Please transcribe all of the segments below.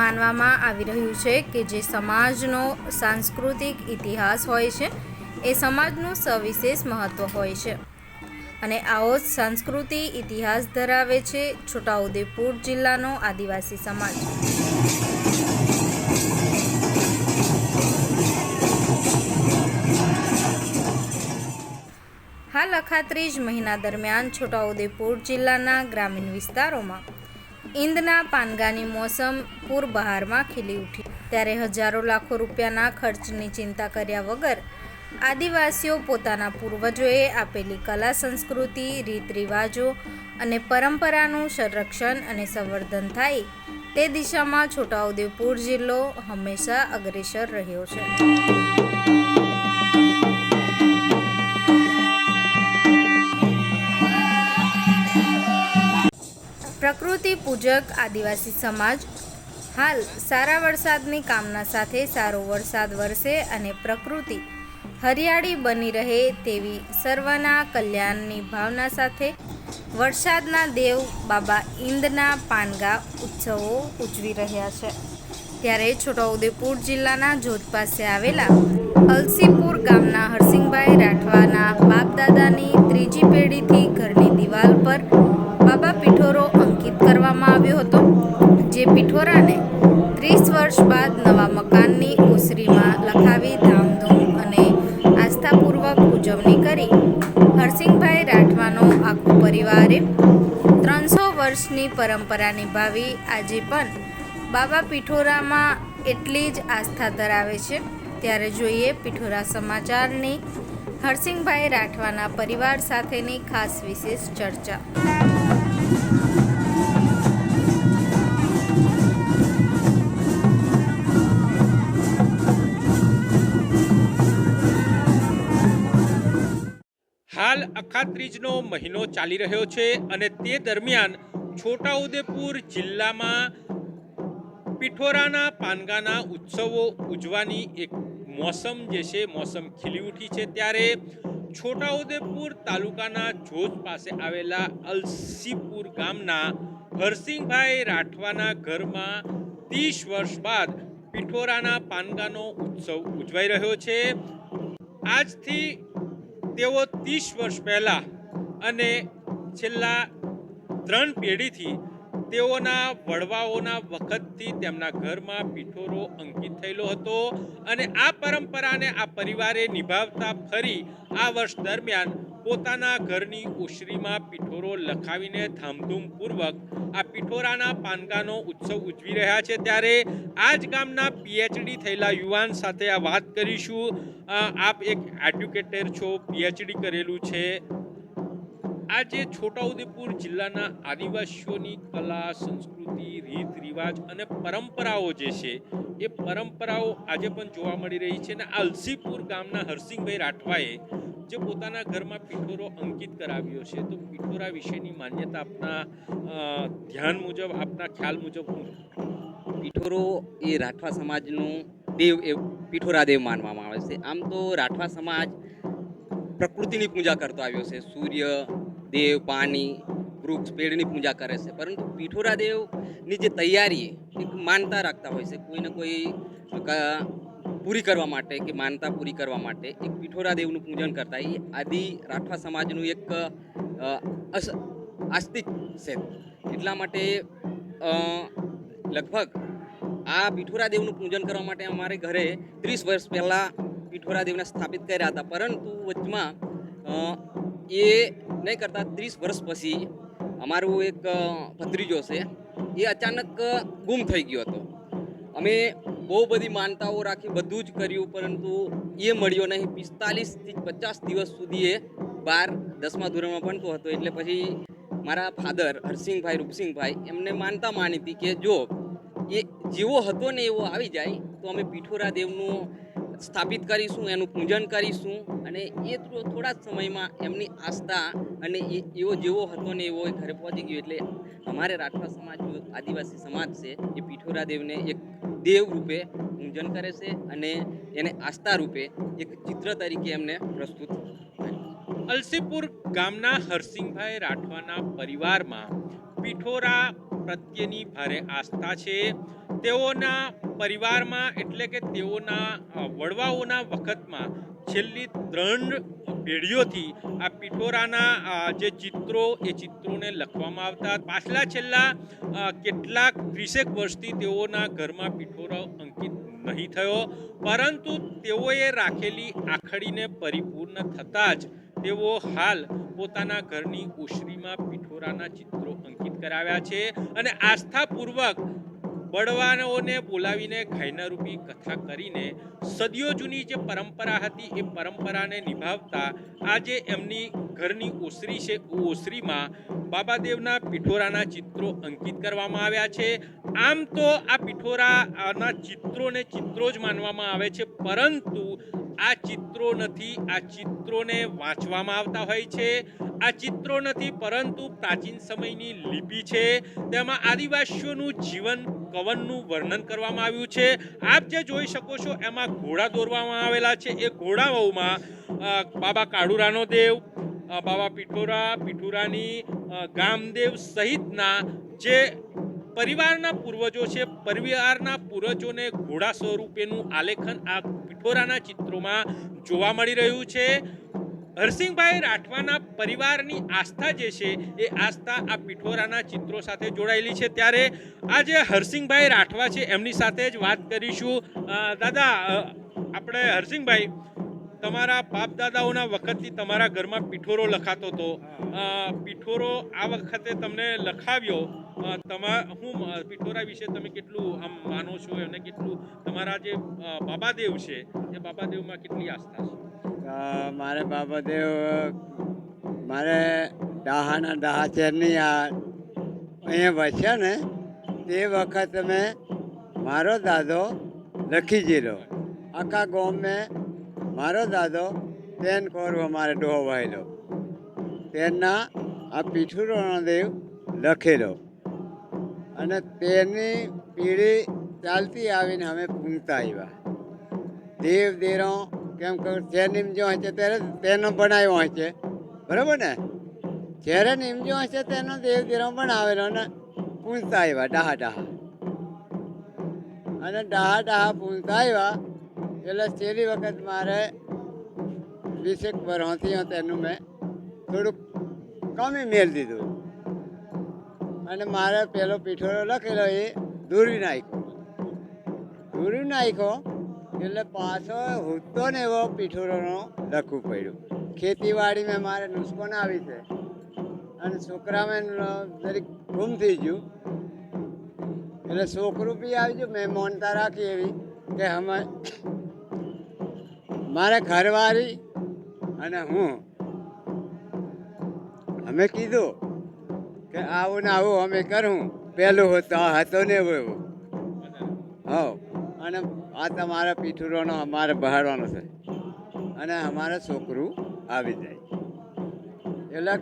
માનવામાં આવી રહ્યું છે કે જે સમાજનો સાંસ્કૃતિક ઇતિહાસ હોય છે, એ સમાજનું સવિશેષ મહત્ત્વ હોય છે. અને આવો જ સંસ્કૃતિ ઇતિહાસ ધરાવે છે છોટાઉદેપુર જિલ્લાનો આદિવાસી સમાજ. હાલ અખાત્રીજ મહિના દરમિયાન છોટાઉદેપુર જિલ્લાના ગ્રામીણ વિસ્તારોમાં ઈંદના પાનગાની મોસમ પૂર બહારમાં ખીલી ઉઠી. ત્યારે હજારો લાખો રૂપિયાના ખર્ચની ચિંતા કર્યા વગર આદિવાસીઓ પોતાના પૂર્વજોએ આપેલી કલા સંસ્કૃતિ રીત રિવાજો અને પરંપરાનું સંરક્ષણ અને સંવર્ધન થાય તે દિશામાં છોટાઉદેપુર જિલ્લો હંમેશા અગ્રેસર રહ્યો છે. પ્રકૃતિ પૂજક આદિવાસી સમાજ, હાલ સારા વરસાદની કામના સાથે સારો વરસાદ વરસે અને પ્રકૃતિ હરિયાળી બની રહે તેવી સર્વના કલ્યાણની ભાવના સાથે વરસાદના દેવ બાબા ઇન્દના પાનગા ઉત્સવો ઉજવી રહ્યા છે. ત્યારે છોટાઉદેપુર જિલ્લાના જોધ પાસે આવેલા અલસીપુર ગામના હરસિંહભાઈ રાઠવાના બાપદાદાની ત્રીજી પેઢીથી ઘરની દિવાલ પર બાબા પિઠોરો અંકિત કરવામાં આવ્યો હતો, જે પિઠોરાને ત્રીસ વર્ષ બાદ નવા મકાનની ઓસરીમાં લખાવી ધામધૂમ અને આસ્થાપૂર્વક ઉજવણી કરી. હરસિંહભાઈ રાઠવાનો આખો પરિવારે ત્રણસો વર્ષની પરંપરા નિભાવી આજે પણ બાબા પિઠોરામાં એટલી જ આસ્થા ધરાવે છે. ત્યારે જોઈએ પિઠોરા સમાચારની હરસિંહભાઈ રાઠવાના પરિવાર સાથેની ખાસ વિશેષ ચર્ચા. હાલ અખાત્રીજનો મહિનો ચાલી રહ્યો છે અને તે દરમિયાન છોટાઉદેપુર જિલ્લામાં પિઠોરાના પાનગાના ઉત્સવો ઉજવાની એક મોસમ જે છે, મોસમ ખીલી ઉઠી છે ત્યારે છોટાઉદેપુર તાલુકાના જોજ પાસે આવેલા અલસીપુર ગામના હરસિંહભાઈ રાઠવાના ઘરમાં ત્રીસ વર્ષ બાદ પિઠોરાના પાનગાનો ઉત્સવ ઉજવાઈ રહ્યો છે. આજથી તેઓ ત્રીસ વર્ષ પહેલાં અને છેલ્લા ત્રણ પેઢીથી તેઓના વડવાઓના વખતથી તેમના ઘરમાં પીઠોરો અંકિત થયેલો હતો અને આ પરંપરાને આ પરિવારે નિભાવતા ફરી આ વર્ષ દરમિયાન પોતાના ઘરની ઓશરીમાં પીઠોરો લખાવીને ધામધૂમપૂર્વક આ પીઠોરાના પાનગાનો ઉત્સવ ઉજવી રહ્યા છે. ત્યારે આ જ ગામના પીએચડી થયેલા યુવાન સાથે આ વાત કરીશું. આપ એક એડ્યુકેટર છો, પીએચડી કરેલું છે. આ જે છોટાઉદેપુર જિલ્લાના આદિવાસીઓની કલા, સંસ્કૃતિ, રીત, રિવાજ અને પરંપરાઓ જે છે, એ પરંપરાઓ આજે પણ જોવા મળી રહી છે અને અલસીપુર ગામના હરસિંહભાઈ રાઠવાએ જે પોતાના ઘરમાં પિઠોરો અંકિત કરાવ્યો છે. તો પિઠોરા વિશેની માન્યતા આપના ધ્યાન મુજબ, આપના ખ્યાલ મુજબ પીઠોરો એ રાઠવા સમાજનું દેવ એ, પીઠોરા દેવ માનવામાં આવે છે. આમ તો રાઠવા સમાજ પ્રકૃતિની પૂજા કરતો આવ્યો છે. સૂર્ય દેવ, પાણી, વૃક્ષ, પેડની પૂજા કરે છે. પરંતુ પીઠોરા દેવની જે તૈયારી એ માનતા રાખતા હોય છે. કોઈને કોઈ પૂરી કરવા માટે કે માનતા પૂરી કરવા માટે એક પીઠોરા દેવનું પૂજન કરતા એ આદિ રાઠવા સમાજનું એક આસ્તિક છે. એટલા માટે લગભગ આ પીઠોરા દેવનું પૂજન કરવા માટે અમારે ઘરે ત્રીસ વર્ષ પહેલાં પીઠોરા દેવને સ્થાપિત કર્યા હતા. પરંતુ વચમાં એ નહીં કરતા ત્રીસ વર્ષ પછી અમારું એક ભત્રીજો છે, એ અચાનક ગુમ થઈ ગયો હતો. અમે બહુ બધી માનતાઓ રાખી બધું જ કર્યું, પરંતુ એ મળ્યો નહીં. પિસ્તાલીસથી પચાસ દિવસ સુધી એ બાર દસમા ધોરણમાં ભણતો હતો. એટલે પછી મારા ફાધર હરસિંહભાઈ, રૂપસિંહભાઈ, એમને માનતા માની હતી કે જો એ જેવો હતો ને એવો આવી જાય, તો અમે પીઠોરા દેવનું સ્થાપિત કરીશું, એનું પૂજન કરીશું અને એ થોડા જ સમયમાં એમની આસ્થા અને એ એવો જેવો હતો ને એવો ઘરે પહોંચી ગયો એટલે અમારે રાઠવા સમાજ આદિવાસી સમાજ છે, એ પીઠોરા દેવને એક દેવ રૂપે પૂજન કરે છે અને એને આસ્થા રૂપે એક ચિત્ર તરીકે એમને પ્રસ્તુત અલસીપુર ગામના હરસિંહભાઈ રાઠવાના પરિવારમાં પિઠોરા પ્રત્યેની ભારે આસ્થા છે. તેઓના પરિવારમાં એટલે કે તેઓના વડવાઓના વખતમાં છેલ્લી ત્રણ પેઢીઓથી આ પિઠોરાના જે ચિત્રો, એ ચિત્રોને લખવામાં આવતા પાછલા છેલ્લા કેટલાક ત્રીસેક વર્ષથી તેઓના ઘરમાં પિઠોરો અંકિત નહીં થયો. પરંતુ તેઓએ રાખેલી આખડીને પરિપૂર્ણ થતાં જ તેઓ હાલ પોતાના ઘરની ઓસરીમાં પિઠોરાના ચિત્રો અંકિત કરાવ્યા છે અને આસ્થાપૂર્વક બળવાનોને બોલાવીને ઘાયના રૂપી કથા કરીને સદીઓ જૂની જે પરંપરા હતી એ પરંપરાને નિભાવતા આજે એમની ઘરની ઓસરી છે, ઓસરીમાં બાબાદેવના પિઠોરાના ચિત્રો અંકિત કરવામાં આવ્યા છે. આમ તો આ પિઠોરાના ચિત્રોને ચિત્રો જ માનવામાં આવે છે, પરંતુ આ ચિત્રો નથી, આ ચિત્રોને વાંચવામાં આવતા હોય છે. આ ચિત્રો નથી, પરંતુ પ્રાચીન સમયની લિપિ છે. તેમાં આદિવાસીઓનું જીવન કવનનું વર્ણન કરવામાં આવ્યું છે. આપ જે જોઈ શકો છો, એમાં ઘોડા દોરવામાં આવેલા છે. એ ઘોડાઓમાં બાબા કાળુરાનો દેવ બાબા પિઠોરા, પિઠુરાની ગામદેવ સહિતના જે પરિવારના પૂર્વજો છે, પરિવારના પૂર્વજોને ઘોડા સ્વરૂપેનું આલેખન આ પિઠોરાના ચિત્રોમાં જોવા મળી રહ્યું છે. હરસિંહભાઈ રાઠવાના પરિવારની આસ્થા જે છે, એ આસ્થા આ પિઠોરાના ચિત્રો સાથે જોડાયેલી છે. ત્યારે આ જે હરસિંહભાઈ રાઠવા છે, એમની સાથે જ વાત કરીશું. દાદા આપણે હરસિંહભાઈ તમારા બાપ દાદાઓના વખતથી તમારા ઘરમાં પિઠોરો લખાતો હતો. પીઠોરો આ વખતે તમને લખાવ્યો. તમા, હું પીઠોરા વિશે તમે કેટલું આમ માનો છો અને કેટલું તમારા જે બાબાદેવ છે, એ બાબાદેવમાં કેટલી આસ્થા છે? મારે બાબાદેવ મારે ડાહાના ડાહા ચેરની આ અહીંયા વસ્યા ને, તે વખત મેં મારો દાદો લખી જીરો આખા ગામ મેં મારો દાદો તેન કોરવો મારે ડોહો વાયેલો. તેના આ પીઠુરોનો દેવ લખેલો. અને તેની પીઢી ચાલતી આવીને અમે પૂંજતા આવ્યા દેવ દેરો કેમ કે જે નિમજો છે ત્યારે તેનો બનાવ્યો છે. બરાબર ને? જ્યારે નિમજો છે તેનો દેવ દેરો બનાવેલો ને પૂંજતા આવ્યા ડાહા ડાહા. અને ડાહા ડાહા પૂંજતા આવ્યા એટલે છેલ્લી વખત મારે વીસેક વર્ષથી તેનું મેં થોડુંક કમી મેળ દીધું. અને મારે પેલો પીઠોરો લખેલો એ દૂરવી નાખ્યો. દૂરવી નાખ્યો એટલે પાછો હુતો ને એવો પીઠોરોનો લખવું પડ્યું. ખેતીવાડીમાં મારે નુસ્ખો ના આવી છે. અને છોકરામાં જરીક ગુમ થઈ ગયું. એટલે છોકરું બી આવી ગયું. મેં મોનતા રાખી એવી કે અમે મારે ઘરવાળી અને હું. અમે કીધું કે આવું ને આવું અમે કરું પેલું હતો હતો ને એવો હા અને આ તમારા પીઠુરોનો અમારે બહારવાનો છે. અને અમારે છોકરું આવી જાય. એટલે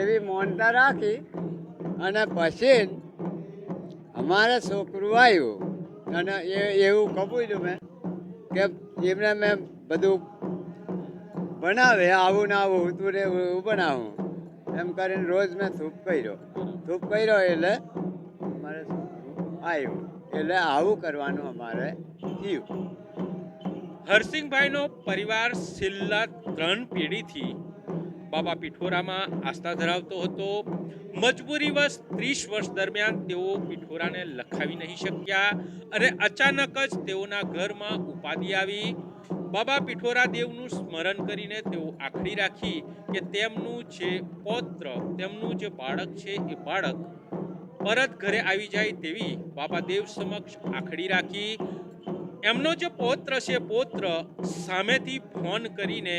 એવી મોનતા રાખી અને પછી અમારે છોકરું આવ્યું. અને એ એવું કબૂલ્યું મેં કે એમને મેં બધું બનાવે, આવું ને આવું ને એવું એવું બનાવું. એમ કરીને રોજ મેં થૂપ કર્યો. થૂપ કર્યો એટલે છોકરું આવ્યું એટલે આવું કરવાનું અમારે થયું. હરસિંહભાઈનો પરિવાર છેલ્લા ત્રણ પેઢીથી બાબા પિઠોરામાં આસ્થા ધરાવતો હતો. મજબૂરીવશ ત્રીસ વર્ષ દરમિયાન તેઓ પિઠોરાને લખાવી નહીં શક્યા અને અચાનક જ તેઓના ઘરમાં ઉપાધિ આવી. બાબા પિઠોરા દેવનું સ્મરણ કરીને તેઓ આખડી રાખી કે તેમનું જે પૌત્ર, તેમનું જે બાળક છે એ બાળક પરત ઘરે આવી જાય તેવી બાબા દેવ સમક્ષ આખડી રાખી. એમનો જે પૌત્ર છે, પૌત્ર સામેથી ફોન કરીને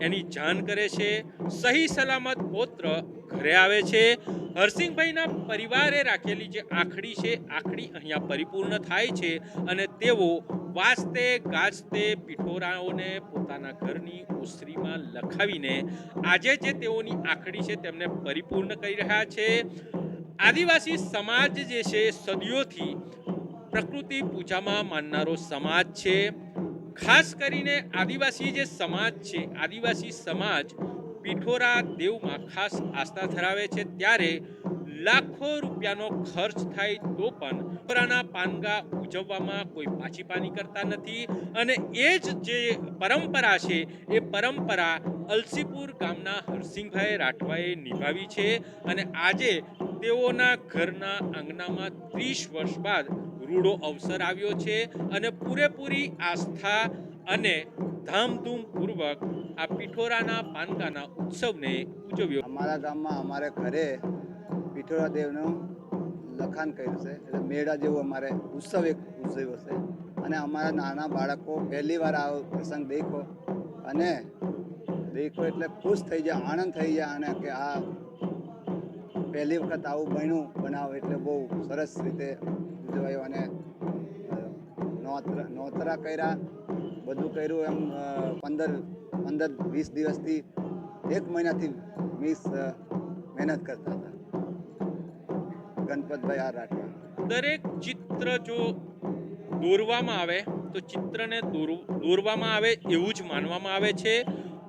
એની જાણ કરે છે. સહી સલામત પૌત્ર ઘરે આવે છે. હરસિંહભાઈના પરિવારે રાખેલી જે આખડી છે, આખડી અહીંયા પરિપૂર્ણ થાય છે અને તેઓ વાજતે, ગાજતે પિઠોરાઓને પોતાના ઘરની ઓસરીમાં લખાવીને આજે જે તેઓની આખડી છે તેમને પરિપૂર્ણ કરી રહ્યા છે. આદિવાસી સમાજ જે છે સદીઓથી પ્રકૃતિ પૂજામાં માનનારો સમાજ છે. ખાસ કરીને આદિવાસી જે સમાજ છે, આદિવાસી સમાજ પીઠોરા દેવમાં ખાસ આસ્થા ધરાવે છે ત્યારે લાખો રૂપિયાનો ખર્ચ થાય તો પણ પરાના પાનગા ઉજવવામાં કોઈ પાછી પાની કરતા નથી અને એ જ જે પરંપરા છે, એ પરંપરા અલસીપુર ગામના હરસિંહભાઈ રાઠવાએ નિભાવી છે અને આજે તેઓના ઘરના આંગણામાં ત્રીસ વર્ષ બાદ રૂડો અવસર આવ્યો છે અને પૂરેપૂરી આસ્થા અને ધામધૂમપૂર્વક આ પિઠોરાના પાનકાના ઉત્સવને ઉજવ્યો. અમારા ગામમાં અમારે ઘરે પિઠોરા દેવનું લખાણ કર્યું છે, એટલે મેળા જેવું અમારે ઉત્સવ એક ઉજવ્યો છે. અને અમારા નાના બાળકો પહેલી વાર આવો પ્રસંગ દેખો અને દેખો એટલે ખુશ થઈ જાય, આનંદ થઈ જાય અને કે આ પહેલી વખત આવું બન્યું, બનાવ એટલે બહુ સરસ રીતે ઉજવાયું અને નોતરા નોતરા કર્યા, બધું કર્યું એમ પંદર પંદર વીસ દિવસથી એક મહિનાથી મિસ મહેનત કરતા હતા. ગણપતભાઈ આ રાઠવા દરેક ચિત્ર જો દોરવામાં આવે, તો ચિત્રને દોરવામાં આવે એવું જ માનવામાં આવે છે.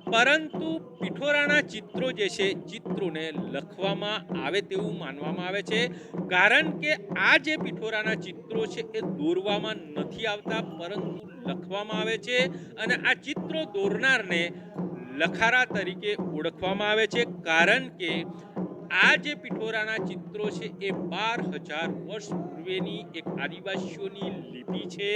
પરંતુ પિઠોરાના ચિત્રો જે છે, ચિત્રોને લખવામાં આવે તેવું માનવામાં આવે છે. કારણ કે આ જે પિઠોરાના ચિત્રો છે, એ દોરવામાં નથી આવતા, પરંતુ લખવામાં આવે છે અને આ ચિત્રો દોરનારને લખારા તરીકે ઓળખવામાં આવે છે, કારણ કે આ જે પિઠોરાના ચિત્રો છે એ બાર હજાર વર્ષ પૂર્વેની એક આદિવાસીઓની લિપિ છે.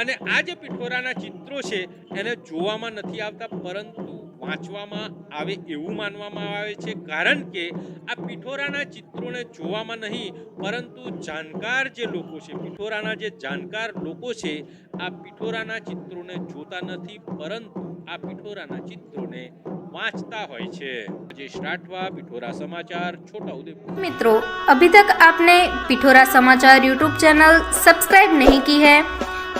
અને આ જે પિઠોરાના ચિત્રો છે એને જોવામાં નથી આવતા, પરંતુ વાંચવામાં આવે એવું માનવામાં આવે છે. કારણ કે આ પિઠોરાના ચિત્રોને જોવામાં નહીં, પરંતુ જાણકાર જે લોકો છે, પિઠોરાના જે જાણકાર લોકો છે, આ પિઠોરાના ચિત્રોને જોતા નથી, પરંતુ આ પિઠોરાના ચિત્રોને વાંચતા હોય છે. જે શ્રાઠવા પિઠોરા સમાચાર છોટા છોટાઉદેપુર. મિત્રો, અભી તક આપને પિઠોરા સમાચાર YouTube ચેનલ સબસ્ક્રાઇબ નહીં કી હૈ?